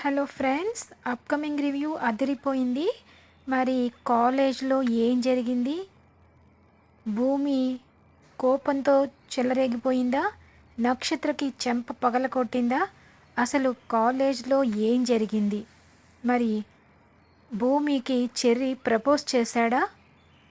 Hello friends upcoming review అదిరిపోయింది. మరి కాలేజ్లో ఏం జరిగింది? భూమి కోపంతో చెలరేగిపోయిందా? నక్షత్రకి చెంప పగల కొట్టిందా అసలు కాలేజ్లో ఏం జరిగింది? మరి భూమికి చెర్రీ ప్రపోజ్ చేశాడా?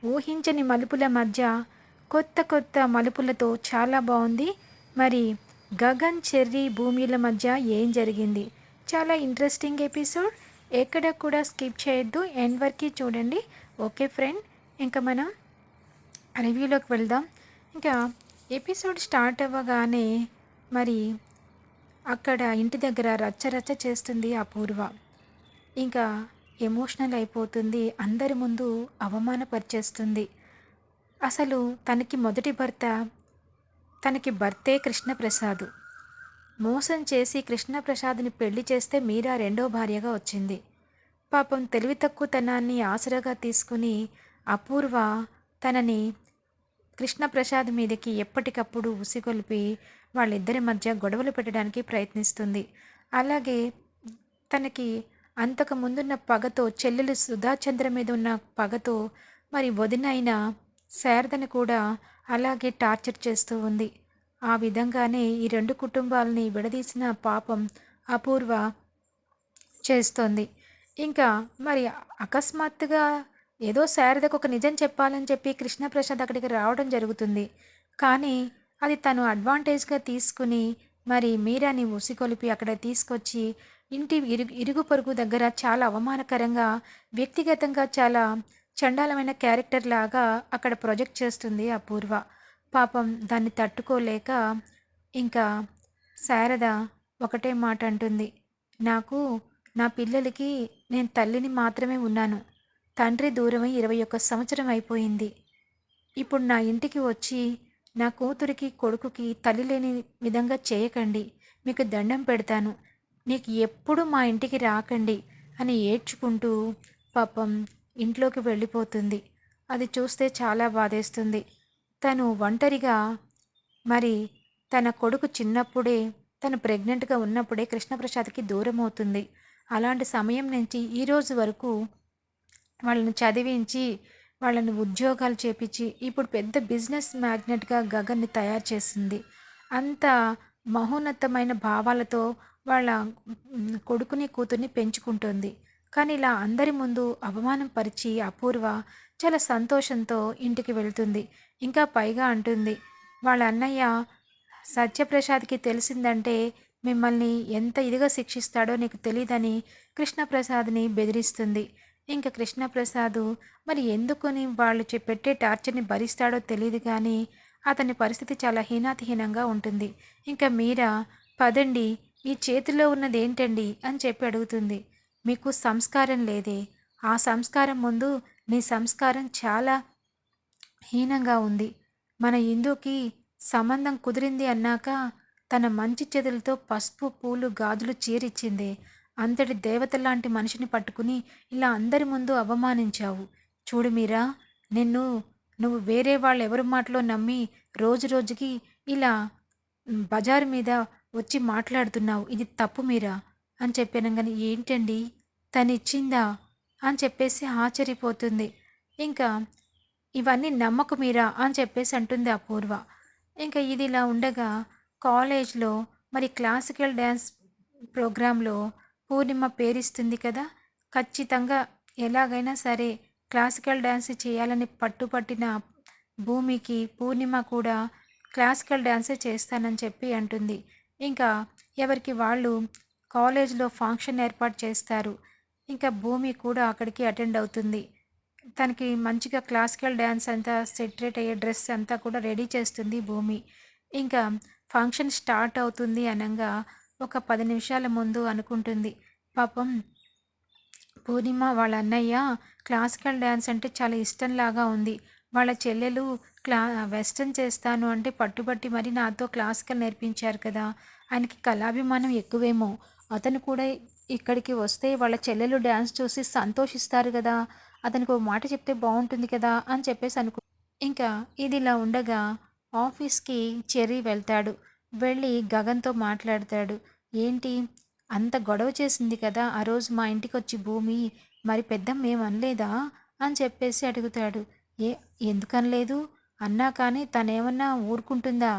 ఊహించని మలుపుల మధ్య కొత్త కొత్త మలుపులతో చాలా బాగుంది. మరి గగన్ చెర్రీ భూమిల మధ్య ఏం జరిగింది? చాలా ఇంట్రెస్టింగ్ ఎపిసోడ్ ఎక్కడ కూడా స్కిప్ చేయొద్దు. ఎండ్ వరకు చూడండి. ఓకే ఫ్రెండ్ ఇంకా మనం రివ్యూలోకి వెళ్దాం. ఇంకా ఎపిసోడ్ స్టార్ట్ అవ్వగానే మరి అక్కడ ఇంటి దగ్గర రచ్చ రచ్చ చేస్తుంది అపూర్వ ఇంకా ఎమోషనల్ అయిపోతుంది. అందరి ముందు అవమానపరిచేస్తుంది. అసలు తనకి మొదటి భర్త తనకి భర్తే కృష్ణప్రసాద్. మోసం చేసి కృష్ణప్రసాద్ని పెళ్ళి చేస్తే మీరా రెండో భార్యగా వచ్చింది. పాపం తెలివి తక్కువతనాన్ని ఆసరాగా తీసుకుని అపూర్వ తనని కృష్ణప్రసాద్ మీదకి ఎప్పటికప్పుడు ఉసిగొలిపి వాళ్ళిద్దరి మధ్య గొడవలు పెట్టడానికి ప్రయత్నిస్తుంది. అలాగే తనకి అంతకు ముందున్న పగతో చెల్లెలు సుధాచంద్ర మీద ఉన్న పగతో మరి వదినైన శారదను కూడా అలాగే టార్చర్ చేస్తూ ఉంది. ఆ విధంగానే ఈ రెండు కుటుంబాలని విడదీసిన పాపం అపూర్వ చేస్తోంది. ఇంకా మరి అకస్మాత్తుగా ఏదో శారదకు ఒక నిజం చెప్పాలని చెప్పి కృష్ణప్రసాద్ అక్కడికి రావడం జరుగుతుంది. కానీ అది తను అడ్వాంటేజ్గా తీసుకుని మరి మీరాని ఉసికొలిపి అక్కడ తీసుకొచ్చి ఇంటి ఇరుగు ఇరుగు పొరుగు దగ్గర చాలా అవమానకరంగా వ్యక్తిగతంగా చాలా చండాలమైన క్యారెక్టర్ లాగా అక్కడ ప్రొజెక్ట్ చేస్తుంది అపూర్వ. పాపం దాన్ని తట్టుకోలేక ఇంకా శారద ఒకటే మాట అంటుంది. నాకు నా పిల్లలకి నేను తల్లిని మాత్రమే ఉన్నాను. తండ్రి దూరమై ఇరవై ఒక్క సంవత్సరం అయిపోయింది. ఇప్పుడు నా ఇంటికి వచ్చి నా కూతురికి కొడుకుకి తల్లి లేని విధంగా చేయకండి. మీకు దండం పెడతాను. నీకు ఎప్పుడు మా ఇంటికి రాకండి అని ఏడ్చుకుంటూ పాపం ఇంట్లోకి వెళ్ళిపోతుంది. అది చూస్తే చాలా బాధేస్తుంది. తను ఒంటరిగా మరి తన కొడుకు చిన్నప్పుడే తను ప్రెగ్నెంట్గా ఉన్నప్పుడే కృష్ణప్రసాద్కి దూరం అవుతుంది అలాంటి సమయం నుంచి ఈరోజు వరకు వాళ్ళని చదివించి వాళ్ళని ఉద్యోగాలు చేపించి ఇప్పుడు పెద్ద బిజినెస్ మ్యాగ్నెట్గా గగన్ని తయారు చేసింది. అంత మహోన్నతమైన భావాలతో వాళ్ళ కొడుకుని కూతుర్ని పెంచుకుంటుంది. కానీ ఇలా అందరి ముందు అవమానం పరిచి అపూర్వ చాలా సంతోషంతో ఇంటికి వెళ్తుంది. ఇంకా పైగా అంటుంది వాళ్ళ అన్నయ్య సత్యప్రసాద్కి తెలిసిందంటే మిమ్మల్ని ఎంత ఇదిగా శిక్షిస్తాడో నీకు తెలియదని కృష్ణప్రసాద్ని బెదిరిస్తుంది. ఇంకా కృష్ణప్రసాద్ మరి ఎందుకుని వాళ్ళు పెట్టే టార్చర్ని భరిస్తాడో తెలియదు కానీ అతని పరిస్థితి చాలా హీనాతిహీనంగా ఉంటుంది. ఇంకా మీరా పదండి ఈ చేతిలో ఉన్నది ఏంటండి అని చెప్పి అడుగుతుంది. మీకు సంస్కారం లేదే. ఆ సంస్కారం ముందు నీ సంస్కారం చాలా హీనంగా ఉంది. మన హిందూకి సంబంధం కుదిరింది అన్నాక తన మంచి చేతులతో పసుపు పూలు గాజులు చీరిచ్చింది. అంతటి దేవత లాంటి మనిషిని పట్టుకుని ఇలా అందరి ముందు అవమానించావు. చూడు మీరా నిన్ను నువ్వు వేరే వాళ్ళు ఎవరి మాటలో నమ్మి రోజు రోజుకి ఇలా బజారు మీద వచ్చి మాట్లాడుతున్నావు. ఇది తప్పు మీరా? అని చెప్పాను కానీ ఏంటండి? తను ఇచ్చిందా? అని చెప్పేసి ఆశ్చర్యపోతుంది. ఇంకా ఇవన్నీ నమ్మకు మీరా? అని చెప్పేసి అంటుంది అపూర్వ. ఇంకా ఇది ఇలా ఉండగా కాలేజ్లో మరి క్లాసికల్ డ్యాన్స్ ప్రోగ్రాంలో పూర్ణిమ పేరిస్తుంది కదా? ఖచ్చితంగా ఎలాగైనా సరే క్లాసికల్ డ్యాన్స్ చేయాలని పట్టుపట్టిన భూమికి పూర్ణిమ కూడా క్లాసికల్ డ్యాన్సే చేస్తానని చెప్పి అంటుంది. ఇంకా ఎవరికి వాళ్ళు కాలేజ్లో ఫంక్షన్ ఏర్పాటు చేస్తారు. ఇంకా భూమి కూడా అక్కడికి అటెండ్ అవుతుంది. తనకి మంచిగా క్లాసికల్ డ్యాన్స్ అంతా సెటరేట్ అయ్యే డ్రెస్ అంతా కూడా రెడీ చేస్తుంది భూమి. ఇంకా ఫంక్షన్ స్టార్ట్ అవుతుంది అనగా ఒక పది నిమిషాల ముందు అనుకుంటుంది. పాపం పూర్ణిమ వాళ్ళ అన్నయ్య క్లాసికల్ డ్యాన్స్ అంటే చాలా ఇష్టంలాగా ఉంది. వాళ్ళ చెల్లెలు క్లా వెస్ట్రన్ చేస్తాను అంటే పట్టుబట్టి మరి నాతో క్లాసికల్ నేర్పించారు కదా. ఆయనకి కళాభిమానం ఎక్కువేమో. అతను కూడా ఇక్కడికి వస్తే వాళ్ళ చెల్లెలు డ్యాన్స్ చూసి సంతోషిస్తారు కదా. అతనికి ఒక మాట చెప్తే బాగుంటుంది కదా అని చెప్పేసి అనుకు ఇంకా ఇది ఇలా ఉండగా ఆఫీస్కి చెర్రీ వెళ్తాడు. వెళ్ళి గగన్తో మాట్లాడతాడు. ఏంటి? అంత గొడవ చేసింది కదా. ఆ రోజు మా ఇంటికి వచ్చి భూమి మరి పెద్దమ్మ ఏం అనలేదా అని చెప్పేసి అడుగుతాడు. ఏ ఎందుకనలేదు? అన్నా కానీ తనేమన్నా ఊరుకుంటుందా?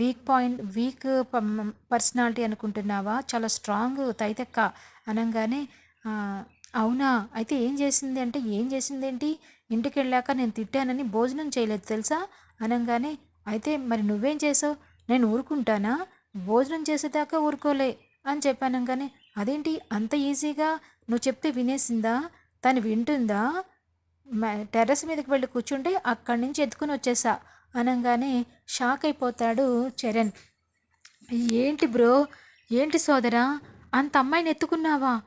వీక్ పాయింట్ వీక్ పర్సనాలిటీ అనుకుంటున్నావా? చాలా స్ట్రాంగ్ తైతెక్క అనగానే అవునా? అయితే ఏం చేసింది అంటే ఏం చేసిందేంటి ఇంటికి వెళ్ళాక నేను తిట్టానని భోజనం చేయలేదు తెలుసా? అనగానే అయితే మరి నువ్వేం చేసావు? నేను ఊరుకుంటానా? భోజనం చేసేదాకా ఊరుకోలే అని చెప్పానంగానే అదేంటి? అంత ఈజీగా? నువ్వు చెప్తే వినేసిందా? తను వింటుందా? టెర్రస్ మీదకి వెళ్ళి కూర్చుంటే అక్కడి నుంచి ఎత్తుకుని వచ్చేసా. అనగానే షాక్ అయిపోతాడు చరణ్. ఏంటి బ్రో? ఏంటి సోదరా? అంత అమ్మాయిని ఎత్తుకున్నావా?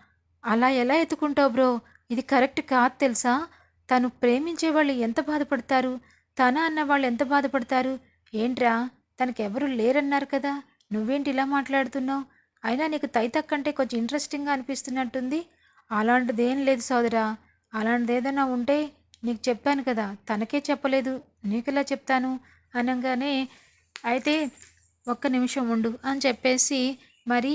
అలా ఎలా ఎత్తుకుంటావు బ్రో? ఇది కరెక్ట్ కాదు తెలుసా? తను ప్రేమించే వాళ్ళు ఎంత బాధపడతారు? తన అన్న వాళ్ళు ఎంత బాధపడతారు? ఏంట్రా? తనకెవరు లేరన్నారు కదా? నువ్వేంటి ఇలా మాట్లాడుతున్నావు? అయినా నీకు తైతక్కంటే కొంచెం ఇంట్రెస్టింగ్గా అనిపిస్తున్నట్టుంది. అలాంటిదేం లేదు సోదరా. అలాంటిది ఏదైనా ఉంటే నీకు చెప్పాను కదా తనకే చెప్పలేదు నీకెలా చెప్తాను? అనగానే అయితే ఒక్క నిమిషం ఉండు అని చెప్పేసి మరి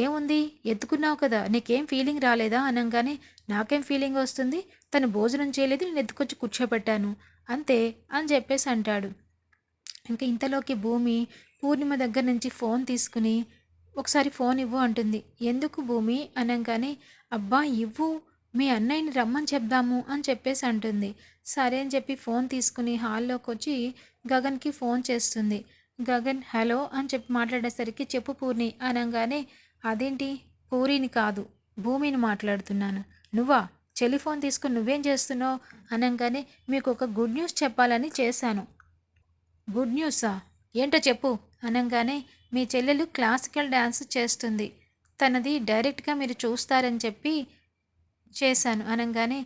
ఏముంది? ఎత్తుకున్నావు కదా నీకేం ఫీలింగ్ రాలేదా? అనగానే నాకేం ఫీలింగ్ వస్తుంది? తను భోజనం చేయలేదు నేను ఎత్తుకొచ్చి కూర్చోబెట్టాను అంతే అని చెప్పేసి అంటాడు. ఇంకా ఇంతలోకి భూమి పూర్ణిమ దగ్గర నుంచి ఫోన్ తీసుకుని ఒకసారి ఫోన్ ఇవ్వు అంటుంది. ఎందుకు భూమి? అనగానే అబ్బా ఇవ్వు మీ అన్నయ్యని రమ్మని చెప్దాము అని చెప్పేసి అంటుంది. సరే అని చెప్పి ఫోన్ తీసుకుని హాల్లోకి వచ్చి గగన్కి ఫోన్ చేస్తుంది. గగన్ హలో అని చెప్పి మాట్లాడేసరికి చెప్పు పూర్ణి అనగానే అదేంటి? పూరిని కాదు భూమిని మాట్లాడుతున్నాను. నువ్వా? టెలిఫోన్ తీసుకుని నువ్వేం చేస్తున్నావు? అనగానే మీకు ఒక గుడ్ న్యూస్ చెప్పాలని చేశాను. గుడ్ న్యూసా? ఏంటో చెప్పు అనగానే మీ చెల్లెలు క్లాసికల్ డ్యాన్స్ చేస్తుంది. తనది డైరెక్ట్గా మీరు చూస్తారని చెప్పి చేశాను అనగానే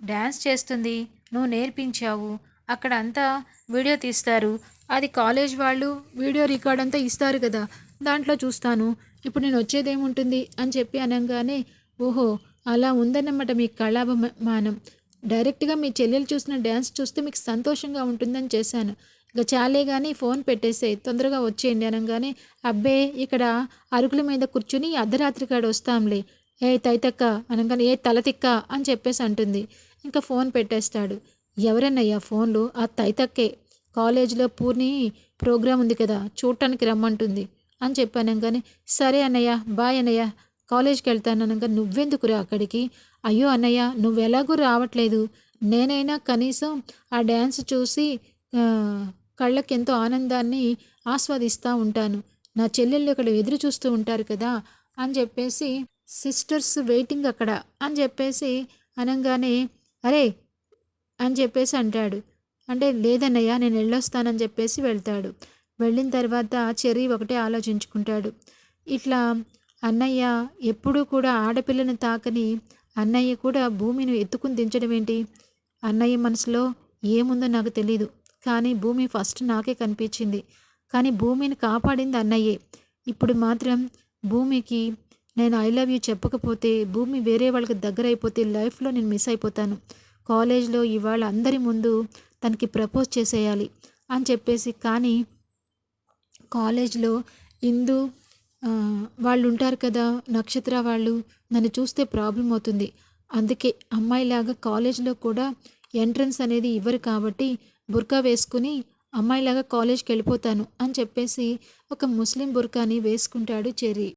డ్యాన్స్ చేస్తుంది నువ్వు నేర్పించావు అక్కడ అంతా వీడియో తీస్తారు. అది కాలేజ్ వాళ్ళు వీడియో రికార్డ్ అంతా ఇస్తారు కదా దాంట్లో చూస్తాను. ఇప్పుడు నేను వచ్చేదేముంటుంది? అని చెప్పి అనగానే ఓహో అలా ఉందన్నమాట మీ కళాభిమానం. డైరెక్ట్గా మీ చెల్లెలు చూసిన డ్యాన్స్ చూస్తే మీకు సంతోషంగా ఉంటుందని చేశాను. ఇక చాలే కానీ ఫోన్ పెట్టేసే తొందరగా వచ్చేయండి అనగానే అబ్బే ఇక్కడ అరుకుల మీద కూర్చుని అర్ధరాత్రి కాడ వస్తాంలే. ఏ తైతక్క అనగానే ఏ తలతిక్క అని చెప్పేసి అంటుంది. ఇంకా ఫోన్ పెట్టేస్తాడు. ఎవరన్నయ్యా ఫోన్లు? ఆ తైతక్కే. కాలేజీలో పూర్ణి ప్రోగ్రాం ఉంది కదా చూడటానికి రమ్మంటుంది అని చెప్పాను కానీ సరే అన్నయ్య బాయ్ అన్నయ్య కాలేజ్కి వెళ్తాను అనగా నువ్వెందుకురా అక్కడికి? అయ్యో అన్నయ్య నువ్వు ఎలాగూ రావట్లేదు. నేనైనా కనీసం ఆ డ్యాన్స్ చూసి కళ్ళకి ఎంతో ఆనందాన్ని ఆస్వాదిస్తూ ఉంటాను. నా చెల్లెళ్ళు ఇక్కడ ఎదురు చూస్తూ ఉంటారు కదా అని చెప్పేసి సిస్టర్స్ వెయిటింగ్ అక్కడ అని చెప్పేసి అనగానే అరే అని చెప్పేసి అంటాడు. అంటే లేదన్నయ్య నేను వెళ్ళొస్తానని చెప్పేసి వెళ్తాడు. వెళ్ళిన తర్వాత చెర్రీ ఒకటే ఆలోచించుకుంటాడు. ఇట్లా అన్నయ్య ఎప్పుడూ కూడా ఆడపిల్లను తాకని అన్నయ్య కూడా భూమిని ఎత్తుకుని దించడం ఏంటి? అన్నయ్య మనసులో ఏముందో నాకు తెలీదు. కానీ భూమి ఫస్ట్ నాకే కనిపించింది. కానీ భూమిని కాపాడింది అన్నయ్యే. ఇప్పుడు మాత్రం భూమికి నేను ఐ లవ్ యూ చెప్పకపోతే భూమి వేరే వాళ్ళకి దగ్గర అయిపోతే లైఫ్లో నేను మిస్ అయిపోతాను. కాలేజ్లో ఇవాళ అందరి ముందు తనకి ప్రపోజ్ చేసేయాలి అని చెప్పేసి కానీ కాలేజ్లో ఇందు వాళ్ళు ఉంటారు కదా నక్షత్ర వాళ్ళు నన్ను చూస్తే ప్రాబ్లం అవుతుంది. అందుకే అమ్మాయిలాగా కాలేజ్లో కూడా ఎంట్రన్స్ అనేది ఇవ్వరు కాబట్టి బుర్కా వేసుకుని అమ్మాయిలాగా కాలేజ్కి వెళ్ళిపోతాను అని చెప్పేసి ఒక ముస్లిం బుర్కాని వేసుకుంటాడు చెర్రీ.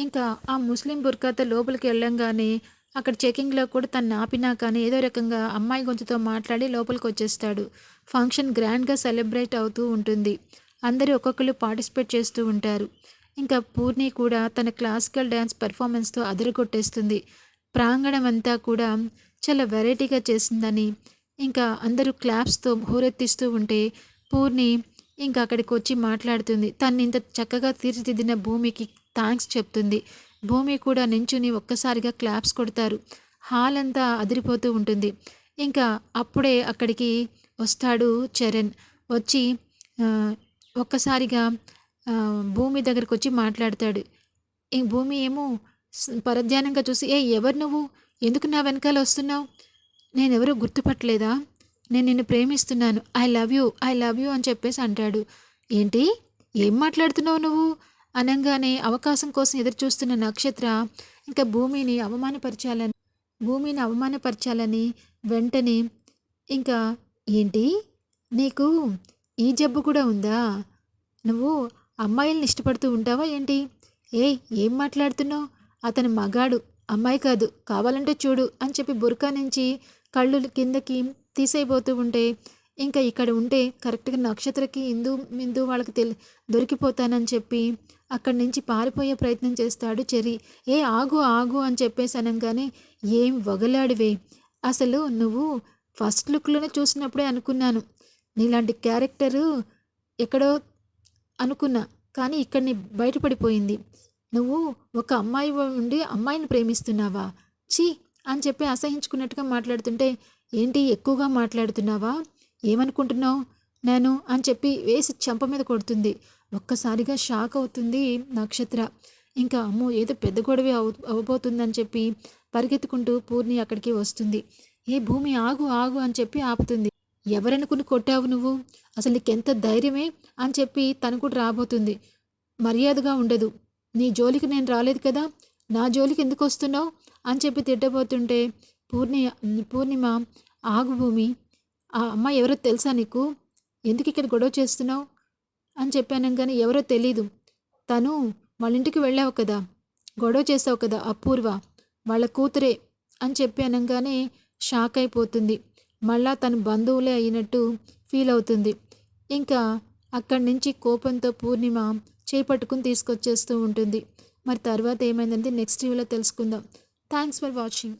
ఇంకా ఆ ముస్లిం బుర్కాతో లోపలికి వెళ్ళంగానే అక్కడ చెకింగ్లో కూడా తను ఆపినా కానీ ఏదో రకంగా అమ్మాయి గొంతుతో మాట్లాడి లోపలికి వచ్చేస్తాడు. ఫంక్షన్ గ్రాండ్గా సెలబ్రేట్ అవుతూ ఉంటుంది. అందరూ ఒక్కొక్కరు పార్టిసిపేట్ చేస్తూ ఉంటారు. ఇంకా పూర్ణి కూడా తన క్లాసికల్ డ్యాన్స్ పెర్ఫార్మెన్స్తో అదరగొట్టేస్తుంది. ప్రాంగణం అంతా కూడా చాలా వెరైటీగా చేసిందని ఇంకా అందరూ క్లాప్స్తో హోరెత్తిస్తూ ఉంటే పూర్ణి ఇంకా అక్కడికి వచ్చి మాట్లాడుతుంది. తను ఇంత చక్కగా తీర్చిదిద్దిన భూమికి థ్యాంక్స్ చెప్తుంది. భూమి కూడా నించుని ఒక్కసారిగా క్లాప్స్ కొడతారు. హాల్ అంతా అదిరిపోతూ ఉంటుంది. ఇంకా అప్పుడే అక్కడికి వస్తాడు చరణ్. వచ్చి ఒక్కసారిగా భూమి దగ్గరకు వచ్చి మాట్లాడతాడు. ఈ భూమి ఏమో పరధ్యానంగా చూసి ఏ ఎవరు నువ్వు? ఎందుకు నా వెనకాల వస్తున్నావు? నేనెవరూ గుర్తుపట్టలేదా? నేను నిన్ను ప్రేమిస్తున్నాను. I love you I love you అని చెప్పేసి అంటాడు. ఏంటి? ఏం మాట్లాడుతున్నావు నువ్వు? అనగానే అవకాశం కోసం ఎదురుచూస్తున్న నక్షత్ర ఇంకా భూమిని అవమానపరచాలని భూమిని అవమానపరచాలని వెంటనే ఇంకా ఏంటి? నీకు ఈ జబ్బు కూడా ఉందా? నువ్వు అమ్మాయిల్ని ఇష్టపడుతూ ఉంటావా ఏంటి? ఏ ఏం మాట్లాడుతున్నావు? అతను మగాడు అమ్మాయి కాదు కావాలంటే చూడు అని చెప్పి బురకా నుంచి కళ్ళు కిందకి తీసేయబోతూ ఉంటే ఇంకా ఇక్కడ ఉంటే కరెక్ట్గా నక్షత్రకి ఇందు మిందు వాళ్ళకి తెలి దొరికిపోతానని చెప్పి అక్కడి నుంచి పారిపోయే ప్రయత్నం చేస్తాడు చెర్రీ. ఏ ఆగు ఆగు అని చెప్పేసి అనగానే ఏం వగలాడివే. అసలు నువ్వు ఫస్ట్ లుక్లోనే చూసినప్పుడే అనుకున్నాను. నీలాంటి క్యారెక్టరు ఎక్కడో అనుకున్నా కానీ ఇక్కడిని బయటపడిపోయింది. నువ్వు ఒక అమ్మాయి ఉండి అమ్మాయిని ప్రేమిస్తున్నావా? చీ అని చెప్పి అసహించుకున్నట్టుగా మాట్లాడుతుంటే ఏంటి ఎక్కువగా మాట్లాడుతున్నావా? ఏమనుకుంటున్నావు? నేను అని చెప్పి వేసి చెంప మీద కొడుతుంది. ఒక్కసారిగా షాక్ అవుతుంది నక్షత్ర. ఇంకా అమ్మో ఏదో పెద్ద గొడవ అవ అవబోతుందని చెప్పి పరిగెత్తుకుంటూ పూర్ణి అక్కడికి వస్తుంది. ఏ భూమి ఆగు ఆగు అని చెప్పి ఆపుతుంది. ఎవరనుకుని కొట్టావు నువ్వు? అసలు నీకెంత ధైర్యమే? అని చెప్పి తను కూడా రాబోతుంది. మర్యాదగా ఉండదు. నీ జోలికి నేను రాలేదు కదా? నా జోలికి ఎందుకు వస్తున్నావు? అని చెప్పి తిట్టబోతుంటే పూర్ణి పూర్ణిమ ఆగు భూమి ఆ అమ్మాయి ఎవరో తెలుసా నీకు? ఎందుకు ఇక్కడ గొడవ చేస్తున్నావు? అని చెప్పాను కానీ ఎవరో తెలీదు. తను వాళ్ళ ఇంటికి వెళ్ళావు కదా. గొడవ చేసావు కదా అపూర్వ. వాళ్ళ కూతురే అని చెప్పి అనగానే షాక్ అయిపోతుంది. మళ్ళా తన బంధువులే అయినట్టు ఫీల్ అవుతుంది. ఇంకా అక్కడి నుంచి కోపంతో పూర్ణిమ చేపట్టుకుని తీసుకొచ్చేస్తూ ఉంటుంది. మరి తర్వాత ఏమైందంటే నెక్స్ట్ వీలో తెలుసుకుందాం. Thanks for watching.